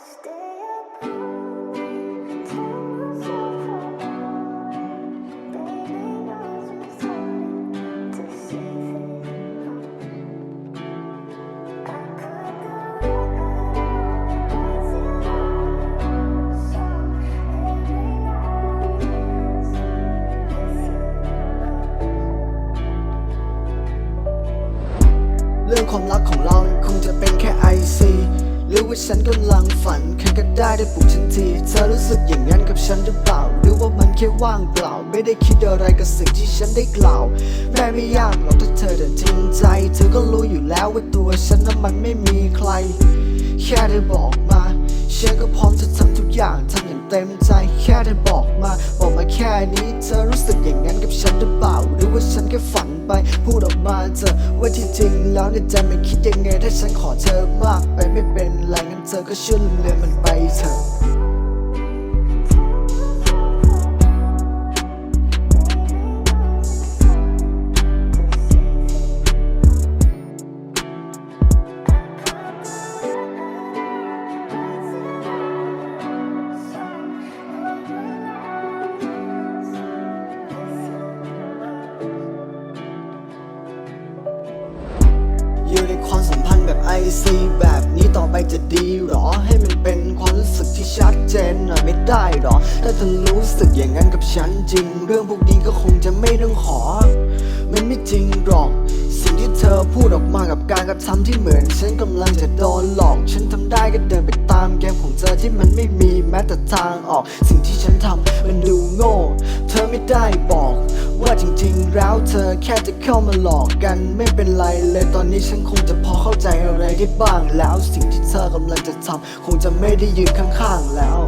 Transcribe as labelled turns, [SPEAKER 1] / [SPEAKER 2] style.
[SPEAKER 1] stay
[SPEAKER 2] หรือว่าฉันกำลังฝันใครก็ได้ได้ปลุกฉันที เธอรู้สึกอย่างนั้นกับฉันหรือเปล่า หรือว่ามันแค่ว่างเปล่า ไม่ได้คิดอะไรกับสิ่งที่ฉันได้กล่าว แม่ไม่ยากหรอกถ้าเธอเดินจริงใจ เธอก็รู้อยู่แล้วว่าตัวฉันนั้นมันไม่มีใคร แค่เธอบอกมาฉันก็พร้อมจะทำทุกอย่างทำอย่างเต็มาแค่นี้เธอรู้สึกอย่างนั้นกับฉันหรือเปล่า หรือว่าฉันแค่ฝันไปพูดออกมาเธอว่าที่จริงแล้วในใจมันคิดยังไงถ้าฉันขอเธอมากไปไม่เป็นไรงั้นเธอก็ช่วยลืมเลือนมันไปเถอะ พันธ์แบบ IC แบบนี้ต่อไปจะดีหรอ ให้มันเป็นความรู้สึกที่ชัดเจนหน่อยไม่ได้หรอ ถ้าเธอรู้สึกอย่างนั้นกับฉันจริง เรื่องพวกนี้ก็คงจะไม่ต้องขอ มันไม่จริงหรอก สิ่งที่เธอพูดออกมากับการกระทำที่เหมือน ฉันกำลังจะโดนหลอก ฉันทำได้ก็เดินไปตามเกมของเธอที่มันไม่มีแม้แต่ทางออก สิ่งที่ฉันทำมันดูโง่ เธอไม่ได้บอก ว่าจริงๆ แล้วเธอแค่จะเข้ามาหลอกกันไม่เป็นไรเลยตอนนี้ฉันคงจะพอเข้าใจอะไรได้บ้างแล้ว สิ่งที่เธอกำลังจะทำคงจะไม่ได้ยืนข้างๆแล้ว